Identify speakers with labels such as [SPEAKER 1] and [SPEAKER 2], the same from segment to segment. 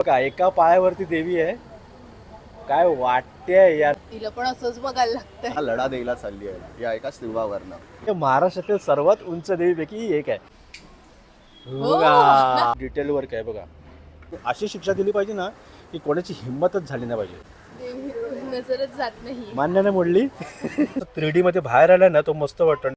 [SPEAKER 1] बघा एका पायावरती देवी आहे. काय वाटते यार.
[SPEAKER 2] तिला पण असंच बघायला लागतंय.
[SPEAKER 3] हा लढा द्यायला चालली आहे. या एका शिवावरनं
[SPEAKER 1] हे महाराष्ट्रातील सर्वात उंच देवीपैकी ही एक आहे.
[SPEAKER 2] हो.
[SPEAKER 1] बघा डिटेल वर्क आहे बघा. अशी शिक्षा दिली पाहिजे ना की कोणाची हिंमतच झाली नाही पाहिजे.
[SPEAKER 2] देवी नजरच जात नाही.
[SPEAKER 1] मान्य नाही मोडली. थ्री डी मध्ये बाहेर आला ना तो मस्त वाटतो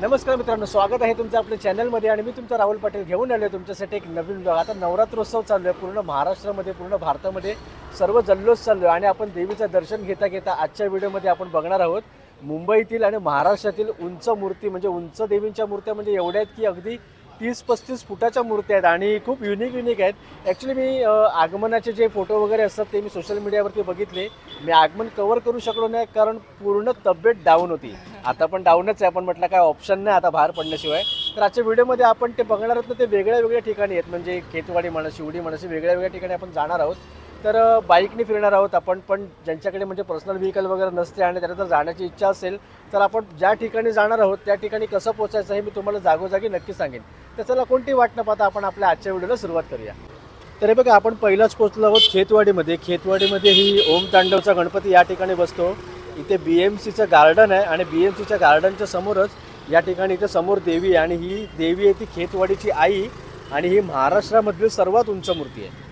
[SPEAKER 1] नमस्कार मित्रांनो स्वागत आहे तुमचं आपल्या चॅनलमध्ये आणि मी तुमचा राहुल पाटील घेऊन आलो तुमच्यासाठी एक नवीन ब्लॉग आता नवरात्रोत्सव चालू आहे पूर्ण महाराष्ट्रामध्ये पूर्ण भारतामध्ये सर्व जल्लोष चालू आहे आणि आपण देवीचं दर्शन घेता घेता आजच्या व्हिडिओमध्ये आपण बघणार आहोत मुंबईतील आणि महाराष्ट्रातील उंच मूर्ती म्हणजे उंच देवींच्या मूर्त्या म्हणजे एवढ्या आहेत की अगदी तीस पस्तीस फुटाच्या मूर्त्या आहेत आणि खूप युनिक युनिक आहेत. ॲक्च्युली मी आगमनाचे जे फोटो वगैरे असतात ते मी सोशल मीडियावरती बघितले. मी आगमन कवर करू शकलो नाही कारण पूर्ण तब्येत डाऊन होती. आता पण डाऊनच आहे. आपण म्हटलं काय ऑप्शन नाही आता बाहेर पडण्याशिवाय तर आजच्या व्हिडिओमध्ये आपण ते बघणार आहोत ना ते वेगळ्या वेगळ्या ठिकाणी आहेत. म्हणजे खेतवाडी म्हणा शिवडी म्हणा असे वेगळ्या वेगळ्या ठिकाणी आपण जाणार आहोत. तर बाईकने फिरणार आहोत आपण पण ज्यांच्याकडे म्हणजे पर्सनल व्हेकल वगैरे नसते आणि त्यांना जर जाण्याची इच्छा असेल तर आपण ज्या ठिकाणी जाणार आहोत त्या ठिकाणी कसं पोचायचं हे मी तुम्हाला जागोजागी नक्की सांगेन. तर चला कोणती वाट न पाहता आपण आपल्या आजच्या व्हिडिओला सुरुवात करूया. तर हे बघा आपण पहिलाच पोचलो आहोत खेतवाडीमध्ये. खेतवाडीमध्ये ही ओम तांडवचा गणपती या ठिकाणी बसतो. इथे बी एम सीचं गार्डन आहे आणि बी एम सीच्या गार्डनच्या समोरच या ठिकाणी इथे समोर देवी आहे आणि ही देवी आहे ती खेतवाडीची आई आणि ही महाराष्ट्रामधील सर्वात उंच मूर्ती आहे.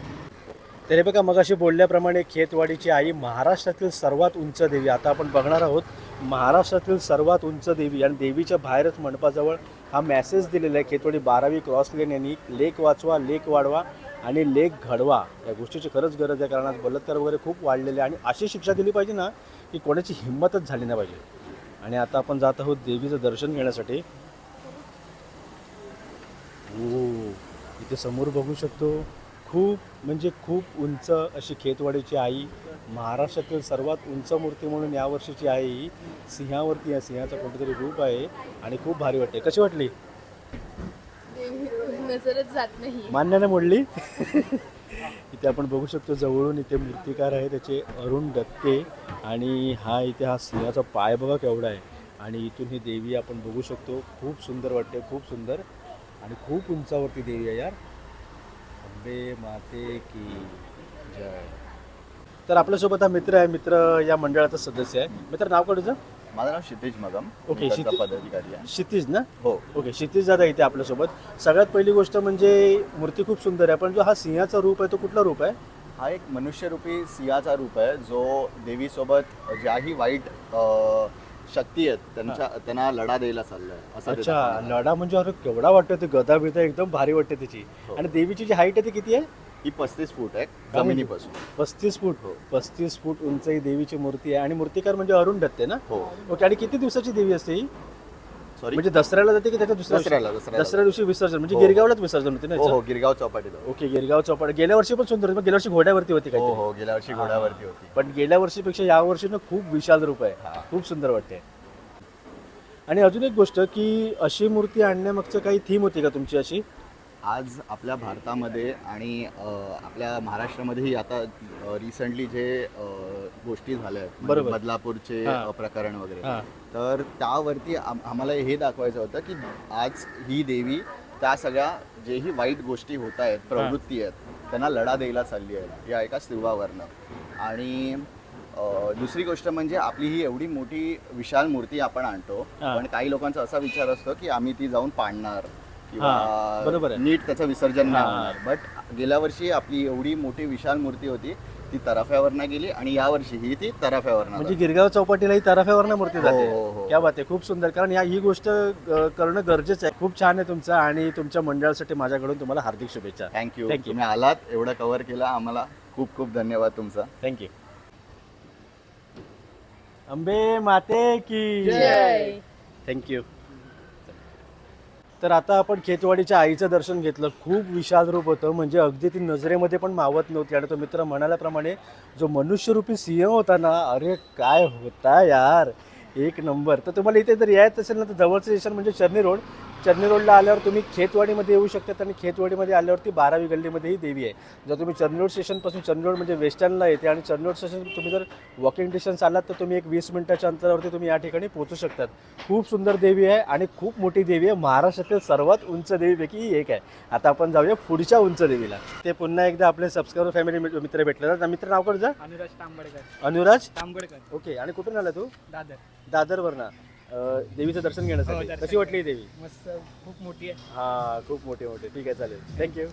[SPEAKER 1] तर हे बघा मगाशी बोलल्याप्रमाणे खेतवाडीची आई महाराष्ट्रातील सर्वात उंच देवी. आता आपण बघणार आहोत महाराष्ट्रातील सर्वात उंच देवी आणि देवीच्या बाहेरच मंडपाजवळ हा मॅसेज दिलेला आहे. खेतवाडी बारावी क्रॉस लेन यांनी लेक वाचवा लेक वाढवा आणि लेक घडवा या गोष्टीची खरंच गरज आहे कारण आज बलात्कार वगैरे खूप वाढलेले आणि अशी शिक्षा दिली पाहिजे ना की कोणाची हिंमतच झाली नाही पाहिजे. आणि आता आपण जात आहोत देवीचं दर्शन घेण्यासाठी. ओ इथे समोर बघू शकतो. खूप म्हणजे खूप उंच अशी खेतवाडीची आई महाराष्ट्रातील सर्वात उंच मूर्ती म्हणून यावर्षीची आई सिंहावरती आहे. सिंहाचं कोणतरी रूप आहे आणि खूप भारी वाटते. कशी वाटली?
[SPEAKER 2] नजरच जात नाही.
[SPEAKER 1] मान्य नाही मोडली इथे आपण बघू शकतो जवळून इथे मूर्तिकार आहे त्याचे अरुण दत्ते. आणि हा इथे हा सिंहाचा पाय बघा केवढा आहे. आणि इथून ही देवी आपण बघू शकतो. खूप सुंदर वाटते खूप सुंदर. आणि खूप उंचावरती देवी आहे यार. अंबे माते की जय. तर आपल्यासोबत हा मित्र आहे मित्र या मंडळाचा सदस्य आहे. मित्र नाव का तुझं?
[SPEAKER 3] माझं नाव क्षितिज मगम.
[SPEAKER 1] ओके, क्षितिज.
[SPEAKER 3] पदाधिकारी आहे.
[SPEAKER 1] क्षितिज ना?
[SPEAKER 3] हो.
[SPEAKER 1] ओके क्षितिज दादा इथे आपल्यासोबत. सगळ्यात पहिली गोष्ट म्हणजे मूर्ती खूप सुंदर आहे पण जो हा सिंहाचा रूप आहे तो कुठला रूप आहे?
[SPEAKER 3] हा एक मनुष्यरूपी सिंहाचा रूप आहे जो देवीसोबत ज्याही वाईट अ, शक्ती आहेत त्यांच्या त्यांना लढा द्यायला चाललाय असं
[SPEAKER 1] अच्छा. लढा म्हणजे अरे केवढा वाटतो ते गदा बिदा एकदम भारी वाटते त्याची.
[SPEAKER 3] हो.
[SPEAKER 1] आणि देवीची जी हाईट आहे ती किती आहे?
[SPEAKER 3] ही पस्तीस फूट आहे
[SPEAKER 1] म्हणते?
[SPEAKER 3] जमिनीपासून.
[SPEAKER 1] पस्तीस फूट
[SPEAKER 3] हो.
[SPEAKER 1] पस्तीस फूट उंच ही देवीची मूर्ती आहे आणि मूर्तिकार म्हणजे अरुण दत्ते ना?
[SPEAKER 3] हो.
[SPEAKER 1] ओके आणि किती दिवसाची देवी असते ही?
[SPEAKER 3] सॉरी
[SPEAKER 1] म्हणजे दसऱ्याला जाते की त्याच्या दुसऱ्या दिवशी?
[SPEAKER 3] दसऱ्याला
[SPEAKER 1] दसऱ्या दिवशी विसर्जन म्हणजे
[SPEAKER 3] हो.
[SPEAKER 1] गिरगावलाच विसर्जन होते ना
[SPEAKER 3] हो हो
[SPEAKER 1] याचं?
[SPEAKER 3] गिरगाव चौपाटीत
[SPEAKER 1] ओके गिरगाव चौपाट. गेल्या वर्षी पण सुंदर होती गेल्या वर्षी घोड्यावरती होती
[SPEAKER 3] हो
[SPEAKER 1] काय
[SPEAKER 3] हो गेल्या वर्षी घोड्यावरती होती.
[SPEAKER 1] पण गेल्या वर्षीपेक्षा या वर्षी ना खूप विशाल रूप आहे.
[SPEAKER 3] हा.
[SPEAKER 1] खूप सुंदर वाटते. आणि अजून एक गोष्ट की अशी मूर्ती आणण्यामागचं काही थीम होती का तुमची अशी?
[SPEAKER 3] आज आपल्या भारतामध्ये आणि आपल्या महाराष्ट्रामध्येही आता रिसेंटली जे गोष्टी झाल्या आहेत म्हणजे
[SPEAKER 1] बरोबर.
[SPEAKER 3] बदलापूरचे
[SPEAKER 1] हा.
[SPEAKER 3] प्रकरण वगैरे
[SPEAKER 1] हा
[SPEAKER 3] तर त्यावरती आम- आम्हाला हे दाखवायचं होतं की आज ही देवी त्या सगळ्या जेही वाईट गोष्टी होत आहेत प्रवृत्ती आहेत त्यांना लढा द्यायला चालली आहे या एका स्त्रीवावरनं आणि अ, दुसरी गोष्ट म्हणजे आपली ही एवढी मोठी विशाल मूर्ती आपण आणतो
[SPEAKER 1] हा.
[SPEAKER 3] पण काही लोकांचा असा विचार असतो की आम्ही ती जाऊन पाडणार
[SPEAKER 1] हा, बरोबर
[SPEAKER 3] किंवा
[SPEAKER 1] आहे.
[SPEAKER 3] नीट त्याचं विसर्जन नाही
[SPEAKER 1] हा.
[SPEAKER 3] होणार. बट गेल्या वर्षी आपली एवढी मोठी विशाल मूर्ती होती ती तराफ्यावरनं गेली आणि या वर्षी ही ती तराफ्यावरनं
[SPEAKER 1] म्हणजे गिरगाव चौपाटीला ही तराफ्यावरनं मूर्ती
[SPEAKER 3] हो,
[SPEAKER 1] जाते.
[SPEAKER 3] हो, हो.
[SPEAKER 1] क्या बात आहे खूप सुंदर. कारण या ही गोष्ट अ, करणं गरजेचं आहे. खूप छान आहे तुमचं आणि तुमच्या मंडळासाठी माझ्याकडून तुम्हाला हार्दिक शुभेच्छा.
[SPEAKER 3] Thank you
[SPEAKER 1] Thank you.
[SPEAKER 3] तुम्ही आलात एवढं कव्हर केलं आम्हाला खूप खूप धन्यवाद तुमचा.
[SPEAKER 1] थँक्यू अंबे माते की
[SPEAKER 2] जय.
[SPEAKER 1] थँक्यू तर आता आपण खेतवाडीच्या आईचं दर्शन घेतलं. खूप विशाल रूप होतं. म्हणजे अगदी ती नजरेमध्ये पण मावत नव्हती. आणि तो मित्र म्हणाल्याप्रमाणे जो मनुष्यरूपी सिंह होता ना अरे काय होता यार? एक नंबर. तर तुम्हाला इथे जर यायचं असेल ना तर जवळचं स्टेशन म्हणजे चर्नी रोड. चर्नी रोडला आल्यावर तुम्ही खेतवाडीमध्ये येऊ शकतात आणि खेतवाडीमध्ये आल्यावरती बारावी गल्लीमध्ये ही देवी आहे. जर तुम्ही चर्नी रोड स्टेशनपासून चर्नी रोड म्हणजे वेस्टर्नला येते आणि चर्नी रोड स्टेशन तुम्ही जर वॉकिंग डिस्टन्स आलात तर तुम्ही एक वीस मिनिटाच्या अंतरावरती तुम्ही या ठिकाणी पोहोचू शकतात. खूप सुंदर देवी आहे आणि खूप मोठी देवी आहे. महाराष्ट्रातील सर्वात उंच देवीपैकी ही एक आहे. आता आपण जाऊया पुढच्या उंच देवीला. ते पुन्हा एकदा आपले सबस्क्रायबर फॅमिली मित्र भेटले तर मित्र नाव कर जा.
[SPEAKER 4] अनुराज तांबडकर.
[SPEAKER 1] अनुराज?
[SPEAKER 4] तांबडकर.
[SPEAKER 1] ओके आणि कुठून आला तू?
[SPEAKER 4] दादर.
[SPEAKER 1] दादरवरनं. अं, देवीचं दर्शन
[SPEAKER 4] हो,
[SPEAKER 1] घेण्यासाठी
[SPEAKER 4] दर्शन
[SPEAKER 1] कशी वाटली ही देवी?
[SPEAKER 4] मस्त खूप मोठी आहे.
[SPEAKER 1] हा खूप मोठे मोठे. ठीक आहे चालेल. थँक्यू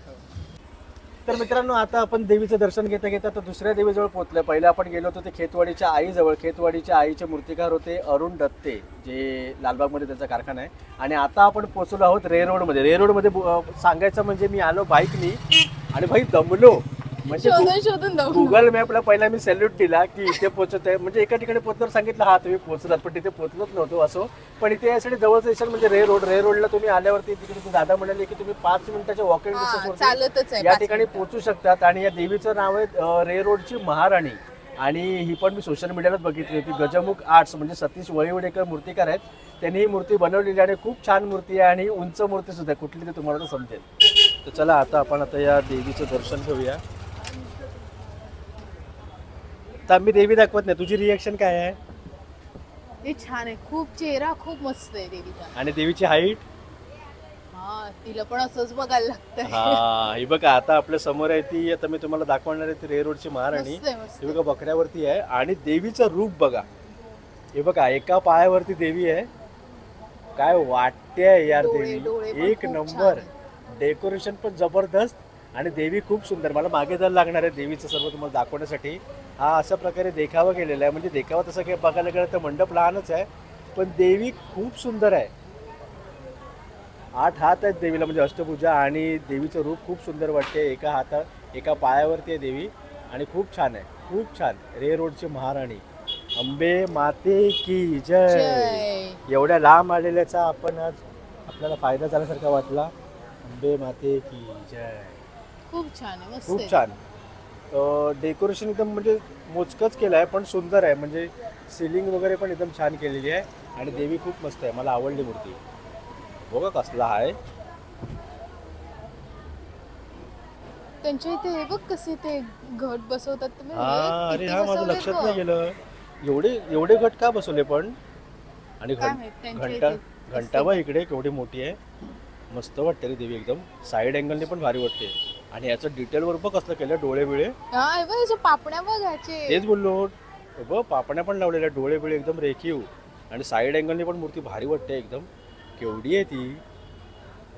[SPEAKER 1] तर मित्रांनो आता आपण देवीचं दर्शन घेता घेता तर दुसऱ्या देवीजवळ पोहोचलं पहिलं आपण गेलो होतो ते खेतवाडीच्या आईजवळ. खेतवाडीच्या आईचे मूर्तिकार होते अरुण दत्ते जे लालबागमध्ये त्यांचा कारखाना आहे. आणि आता आपण पोहोचलो आहोत रे रोडमध्ये. रे रोडमध्ये सांगायचं म्हणजे मी आलो बाईकनी आणि भाई दमलो. म्हणजे गु-
[SPEAKER 2] शोधून शोधून जाऊ
[SPEAKER 1] गुगल मॅपला पहिला मी सॅल्यूट दिला की इथे पोहोचत आहे. म्हणजे एका ठिकाणी पोहोचल्यावर सांगितलं हा तुम्ही पोहोचलात पण तिथे पोहोचलोच नव्हतो असो. पण इथे यासाठी जवळचं स्टेशन म्हणजे रे रोड रे रोडला तुम्ही आल्यावरती तिकडे दादा म्हणाले की तुम्ही पाच मिनिटाच्या वॉकिंग डिस्टन्स
[SPEAKER 2] चालतच आहे
[SPEAKER 1] या ठिकाणी पोहोचू शकतात. आणि या देवीचं नाव आहे रे रोडची महाराणी. आणि ही पण मी सोशल मीडियालाच बघितली होती. गजमुख आर्ट्स म्हणजे सतीश वळीवडेकर मूर्तिकार आहेत. त्यांनी ही मूर्ती बनवलेली आणि खूप छान मूर्ती आहे आणि उंच मूर्ती सुद्धा. कुठली ते तुम्हाला समजेल. तर चला आता आपण आता या देवीचं दर्शन घेऊया. तर आम्ही देवी दाखवत नाही. तुझी रिएक्शन काय आहे?
[SPEAKER 2] ते छान आहे. खूप चेहरा खूप मस्त आहे देवीचा.
[SPEAKER 1] आणि देवीची हाईट
[SPEAKER 2] हा तिला पण असंच बघायला लागतंय.
[SPEAKER 1] हा ही बघा आता आपल्यासमोर आहे ती आता मी तुम्हाला दाखवणार आहे ती रे रोडची महाराणी.
[SPEAKER 2] मस्त आहे मस्त
[SPEAKER 1] ही बघा बकऱ्यावरती आहे. आणि देवीचं रूप बघा. हे बघा एका पायावरती देवी आहे. काय वाटते यार
[SPEAKER 2] डोळे- डोळे
[SPEAKER 1] देवी एक
[SPEAKER 2] खूप
[SPEAKER 1] नंबर. डेकोरेशन पण जबरदस्त. आणि देवी खूप सुंदर. मला मागे जायला लागणार आहे देवीचं सर्व तुम्हाला दाखवण्यासाठी. हा अशा प्रकारे देखावा केलेला आहे. म्हणजे देखावा तसं काही बघायला गेलं तर मंडप लहानच आहे पण देवी खूप सुंदर आहे. आठ हात आहेत देवीला म्हणजे अष्टभुजा आणि देवीचं रूप खूप सुंदर वाटते. एका हातात एका पायावरती आहे देवी आणि खूप छान आहे. खूप छान. रे रोडची महाराणी. अंबे माते की जय. एवढ्या लांब आलेल्याचा आपण आज आपल्याला फायदा झाल्यासारखा वाटला. अंबे माते की जय.
[SPEAKER 2] खूप छान
[SPEAKER 1] खूप. छान. डेकोरेशन एकदम म्हणजे मोजकंच केलं आहे पण सुंदर आहे. म्हणजे सिलिंग वगैरे पण एकदम छान केलेली आहे आणि देवी खूप मस्त आहे. मला आवडली मूर्ती. बघा कसला आहे.
[SPEAKER 2] त्यांच्या इथे हे बघ कसे ते घट बसवतात तुम्ही.
[SPEAKER 1] हा अरे हा माझं लक्षात. नाही गेलं. एवढे एवढे गट का बसवले पण? आणि
[SPEAKER 2] काय
[SPEAKER 1] घं-
[SPEAKER 2] माहीत, त्यांच्या
[SPEAKER 1] घंटा
[SPEAKER 2] इथे
[SPEAKER 1] घंटा बा इकडे केवढी मोठी आहे. मस्त वाटते रे देवी एकदम. साईड अँगलने पण भारी वाटते. आणि याचं डिटेल वर बघ कसलं केलं डोळे बिळे.
[SPEAKER 2] हा हे बघ याच्या पापण्या बघ ह्याचे
[SPEAKER 1] तेच बोललो. ब पापण्या पण लावलेल्या डोळे बिळे एकदम रेखीव. आणि साईड अँगलने पण मूर्ती भारी वाटते एकदम. केवढी आहे ती?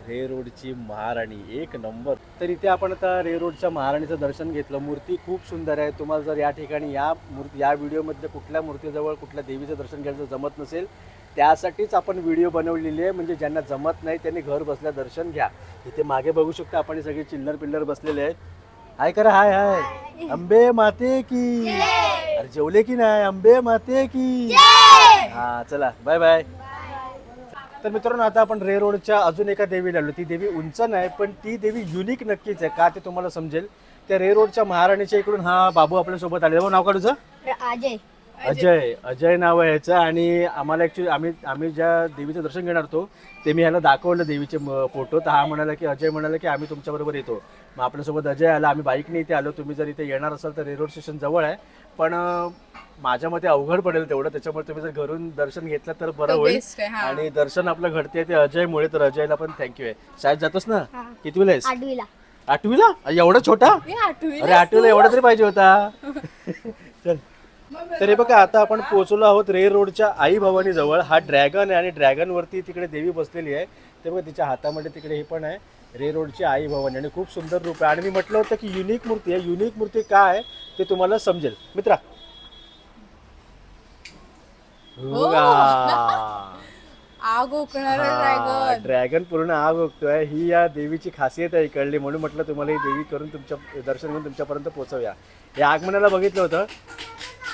[SPEAKER 1] रे रोडची महाराणी एक नंबर. तर इथे आपण आता रे रोडच्या महाराणीचं दर्शन घेतलं. मूर्ती खूप सुंदर आहे. तुम्हाला जर या ठिकाणी या मूर्ती या व्हिडिओमधल्या कुठल्या मूर्तीजवळ कुठल्या देवीचं दर्शन घ्यायचं जमत नसेल त्यासाठीच आपण व्हिडिओ बनवलेली आहे. म्हणजे ज्यांना जमत नाही त्यांनी घर बसल्या दर्शन घ्या. इथे मागे बघू शकता आपण हे सगळे चिल्लर पिल्लर बसलेले आहेत. हाय करा हाय हाय. अंबे माते की. अरे जेवले की नाही? अंबे माते की. हा चला. बाय बाय तर मित्रांनो आता आपण रे रोडच्या अजून एका देवीला आलो. ती देवी उंच नाही पण ती देवी युनिक नक्कीच आहे. का ते तुम्हाला समजेल. त्या रे रोडच्या महाराणीच्या इकडून हा बाबू आपल्यासोबत आले नाव का तुझं?
[SPEAKER 5] अजय.
[SPEAKER 1] अजय. अजय नाव आहे ह्याचं आणि आम्हाला ॲक्च्युली आम्ही आम्ही ज्या देवीचं दर्शन घेणार होतो ते मी ह्याला दाखवलं देवीचे फोटो तर हा म्हणाला की अजय म्हणाला की आम्ही तुमच्याबरोबर येतो. मग आपल्यासोबत अजय आला. आम्ही बाईकने इथे आलो. तुम्ही जर इथे येणार असाल तर रेल्वे स्टेशन जवळ आहे. पण माझ्या मते अवघड पडेल तेवढं. त्याच्यामुळे तुम्ही जर घरून दर्शन घेतलं तर बरं होईल. आणि दर्शन आपलं घडते ते अजयमुळे. तर अजयला पण थँक्यू आहे. शाळेत जातोस ना? कितवीला आहेस?
[SPEAKER 5] आठवीला.
[SPEAKER 1] आठवीला? एवढा छोटा?
[SPEAKER 2] हे आठवीला
[SPEAKER 1] अरे आठवीला एवढा तरी पाहिजे होता. चल. तर हे बघा आता आपण पोहोचलो आहोत रे रोडच्या आई भवानी जवळ. हा ड्रॅगन आहे आणि ड्रॅगन वरती तिकडे देवी बसलेली आहे. ते बघा तिच्या हातामध्ये तिकडे हे पण आहे. रे रोडची आई भवानी आणि खूप सुंदर रूप आहे. आणि मी म्हटलं होतं की युनिक मूर्ती आहे. युनिक मूर्ती काय आहे ते तुम्हाला समजेल. मित्रा.
[SPEAKER 2] हो. आग ओकणारा ड्रॅगन.
[SPEAKER 1] पूर्ण आग ओकतोय ही या देवीची खासियत आहे इकडली. म्हणून म्हटलं तुम्हाला ही देवी करून तुमच्या दर्शन घेऊन तुमच्यापर्यंत पोहोचवूया. हे आगमनाला बघितलं होतं.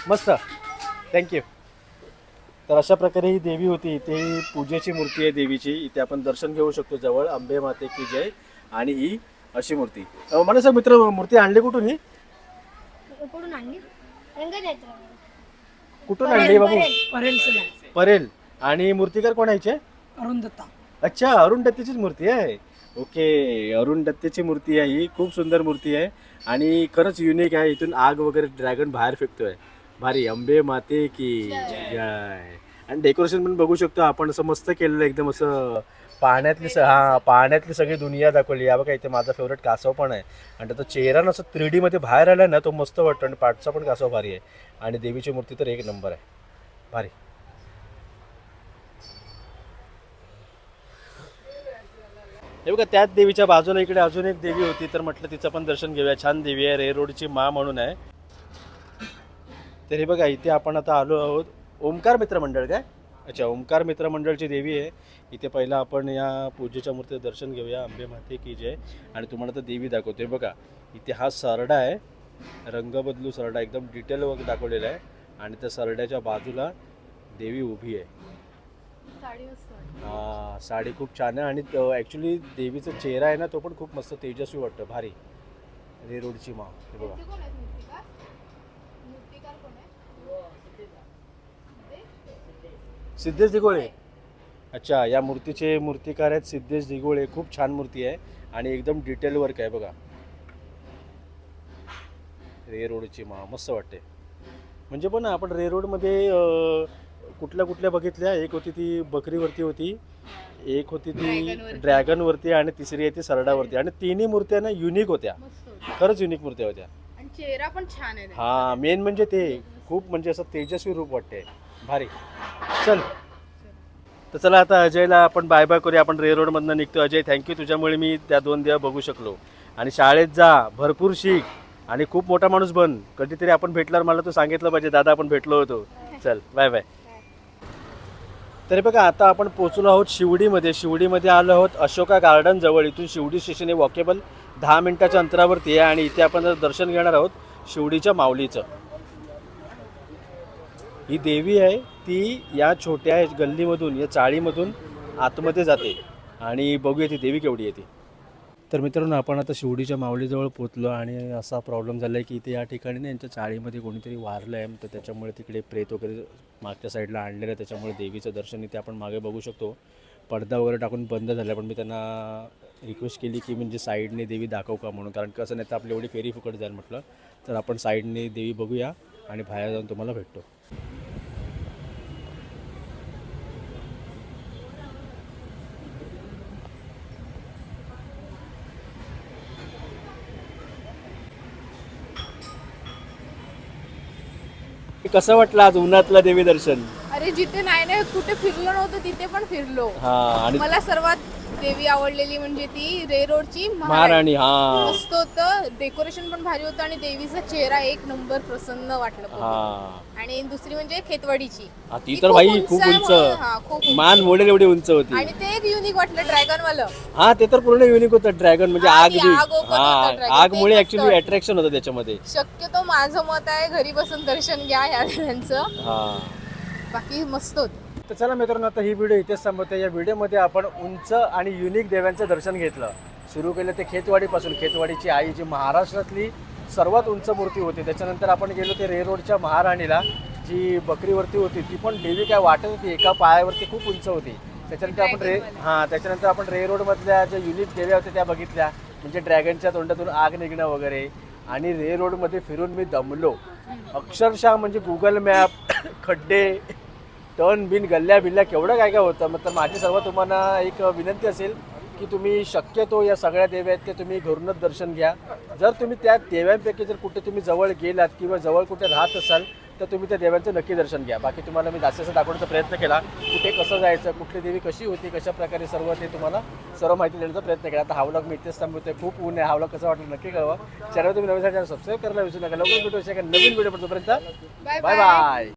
[SPEAKER 1] मस्त. थँक्यू तर अशा प्रकारे ही देवी होती. इथे ही पूजेची मूर्ती आहे देवीची. इथे आपण दर्शन घेऊ शकतो जवळ. अंबे माते की जय. आणि ही अशी मूर्ती. मला सर मित्र मूर्ती आणली कुठून ही?
[SPEAKER 5] कुठून आणली?
[SPEAKER 1] कुठून आणली बाबू?
[SPEAKER 4] परेल
[SPEAKER 1] परेल. आणि मूर्तिकार कोण यायचे
[SPEAKER 4] अरुण दत्ता.
[SPEAKER 1] अच्छा अरुण दत्तेचीच मूर्ती आहे. ओके अरुण दत्तेची मूर्ती आहे ही. खूप सुंदर मूर्ती आहे. आणि खरंच युनिक आहे. इथून आग वगैरे ड्रॅगन बाहेर फेकतोय. भारी अंबे माते की जय. आणि डेकोरेशन पण बघू शकतो आपण असं मस्त केलेलं एकदम असं पाण्यातली स हा पाण्यातली सगळी दुनिया दाखवली. या बघा इथे माझा फेवरेट कासव पण आहे. आणि त्याचा चेहरा ना असं थ्री डी मध्ये बाहेर आला ना तो मस्त वाटतो. आणि पाठचा पण कासव भारी आहे. आणि देवीची मूर्ती तर एक नंबर आहे. भारी. हे बघा त्याच देवीच्या बाजूला इकडे अजून एक देवी होती तर म्हटलं तिचं पण दर्शन घेऊया. छान देवी आहे रे रोडची मा म्हणून आहे. तर हे बघा इथे आपण आता आलो आहोत ओंकार मित्र मंडळ काय? अच्छा ओंकार मित्र मंडळची देवी आहे. इथे पहिलं आपण या पूजेच्या मूर्तीचं दर्शन घेऊया. अंबे माते की जय. आणि तुम्हाला तर देवी दाखवते. बघा इथे हा सरडा आहे. रंग बदलू सरडा एकदम डिटेल वगैरे दाखवलेला आहे. आणि त्या सरड्याच्या बाजूला देवी उभी आहे. हा साडी खूप छान आहे. आणि ॲक्च्युली देवीचा चेहरा आहे ना तो पण खूप मस्त तेजस्वी वाटतं. भारी. रे रोडची माव. हे बघा
[SPEAKER 2] ते कोण आहेत मूर्तिकार मूर्तिकार कोण आहे
[SPEAKER 1] सिद्धेश दिगोळे अच्छा या मूर्तीचे मूर्तिकार आहेत सिद्धेश दिगोळे खूप छान मूर्ती आहे आणि एकदम डिटेल वर्क आहे बघा. रे रोडची मा मस्त वाटते. म्हणजे पण आपण रे रोडमध्ये कुठल्या कुठल्या बघितल्या? एक होती ती बकरीवरती होती एक होती ती
[SPEAKER 2] ड्रॅगनवरती.
[SPEAKER 1] आणि तिसरी आहे ती सरडावरती. आणि तिन्ही मूर्त्या ना युनिक होत्या. खरंच युनिक मूर्त्या होत्या.
[SPEAKER 2] आणि चेहरा पण छान आहे.
[SPEAKER 1] हा मेन म्हणजे ते. खूप म्हणजे असं तेजस्वी रूप वाटते. भारी. चल. तर चला आता अजयला आपण बाय बाय करूया. आपण रे रोडमधनं निघतो. अजय थँक्यू तुझ्यामुळे मी त्या दोन दिवस बघू शकलो. आणि शाळेत जा. भरपूर शिक. आणि खूप मोठा माणूस बन. कधीतरी आपण भेटल्यावर मला तू सांगितलं पाहिजे. दादा आपण भेटलो होतो. चल बाय बाय तरी बघा आता आपण पोचलो आहोत शिवडीमध्ये शिवडीमध्ये आलो आहोत अशोका गार्डन जवळ. इथून शिवडी स्टेशन हे वॉकेबल दहा मिनिटाच्या अंतरावरती आहे आणि इथे आपण दर्शन घेणार आहोत शिवडीच्या माऊलीचं. ही देवी आहे ती या छोट्या गल्लीमधून या चाळीमधून आतमध्ये जाते. आणि बघूया ती देवी केवढी आहे ती. तर मित्रांनो आपण आता शिवडीच्या माऊलीजवळ पोचलो आणि असा प्रॉब्लेम झाला आहे की इथे या ठिकाणी ना यांच्या चाळीमध्ये कोणीतरी वारलं आहे तर त्याच्यामुळे तिकडे प्रेत वगैरे मागच्या साईडला आणलेलं आहे. त्याच्यामुळे देवीचं दर्शन इथे आपण मागे बघू शकतो. पडदा वगैरे टाकून बंद झाला पण मी त्यांना रिक्वेस्ट केली की म्हणजे साईडने देवी दाखव का म्हणून. कारण कसं नाही तर आपली एवढी फेरी फुकट जाईल म्हटलं. तर आपण साईडने देवी बघूया आणि बाहेर जाऊन तुम्हाला भेटतो. कसं वाटलं आज उन्हातलं देवी दर्शन?
[SPEAKER 2] अरे जिथे नाही नाही कुठे फिरलो नव्हतं तिथे पण फिरलो.
[SPEAKER 1] हा आणि
[SPEAKER 2] मला सर्वात देवी आवडलेली म्हणजे ती रे रोडची
[SPEAKER 1] महाराणी. हा.
[SPEAKER 2] मस्त होतं. डेकोरेशन पण भारी होतं आणि देवीचा चेहरा एक नंबर प्रसन्न वाटलं बघून.
[SPEAKER 1] हा.
[SPEAKER 2] आणि दुसरी म्हणजे खेतवाडीची.
[SPEAKER 1] हा, ती तर भाई खूप
[SPEAKER 2] आहे म्हणून-
[SPEAKER 1] उंच
[SPEAKER 2] हा, खूप उंच.
[SPEAKER 1] मान मोडेल एवढी उंच होती.
[SPEAKER 2] आणि ते एक युनिक वाटलं ड्रॅगन वालं
[SPEAKER 1] हा ते तर पूर्ण युनिक होतं ड्रॅगन म्हणजे
[SPEAKER 2] हा,
[SPEAKER 1] आग
[SPEAKER 2] ती
[SPEAKER 1] बी.
[SPEAKER 2] आग होतं
[SPEAKER 1] हा
[SPEAKER 2] dragon.
[SPEAKER 1] आगमुळे
[SPEAKER 2] ते
[SPEAKER 1] ऍक्च्युली अट्रॅक्शन होतं त्याच्यामध्ये.
[SPEAKER 2] शक्यतो माझं मत आहे घरी बसून दर्शन घ्या या
[SPEAKER 1] हा.
[SPEAKER 2] बाकी मस्त होतं.
[SPEAKER 1] तर चला मित्रांनो आता ही व्हिडिओ इथेच संपवते या व्हिडिओमध्ये आपण उंच आणि युनिक देव्यांचं दर्शन घेतलं. सुरू केलं ते खेतवाडीपासून. खेतवाडीची आई जी महाराष्ट्रातली सर्वात उंच मूर्ती होती. त्याच्यानंतर आपण गेलो ते रे रोडच्या महाराणीला. जी बकरीवरती होती ती पण देवी काय वाटत होती एका पायावरती खूप उंच होती. त्याच्यानंतर आपण रे हां त्याच्यानंतर आपण रे रोडमधल्या ज्या युनिक देव्या होत्या त्या बघितल्या. म्हणजे ड्रॅगनच्या तोंडातून आग निघणं वगैरे. आणि रे रोडमध्ये फिरून मी दमलो. अक्षरशः म्हणजे गुगल मॅप खड्डे टर्न बिन गल्ल्या बिल्ल्या केवढं काय काय होतं? मग तर माझी सर्व तुम्हाला एक विनंती असेल की तुम्ही शक्यतो या सगळ्या देव्या आहेत ते तुम्ही घरूनच दर्शन घ्या. जर तुम्ही त्या देव्यांपैकी जर कुठे तुम्ही जवळ गेलात किंवा जवळ कुठे राहत असाल तर तुम्ही त्या देवांचं नक्की दर्शन घ्या. बाकी तुम्हाला मी जास्तीत दाखवण्याचा प्रयत्न केला. कुठे कसं जायचं कुठली देवी कशी होती कशा प्रकारे सर्व ते तुम्हाला सर्व माहिती देण्याचा प्रयत्न केला. आता हा व्लॉग मी इथेच थांबवतोय. खूप ऊन आहे. हा व्लॉग कसा वाटलं नक्की कळवा. चॅनल तुम्ही नवीन सबस्क्राईब करायला विसरू नका. लवकर भेटू एका नवीन व्हिडिओ तोपर्यंत
[SPEAKER 2] बाय
[SPEAKER 1] बाय बाय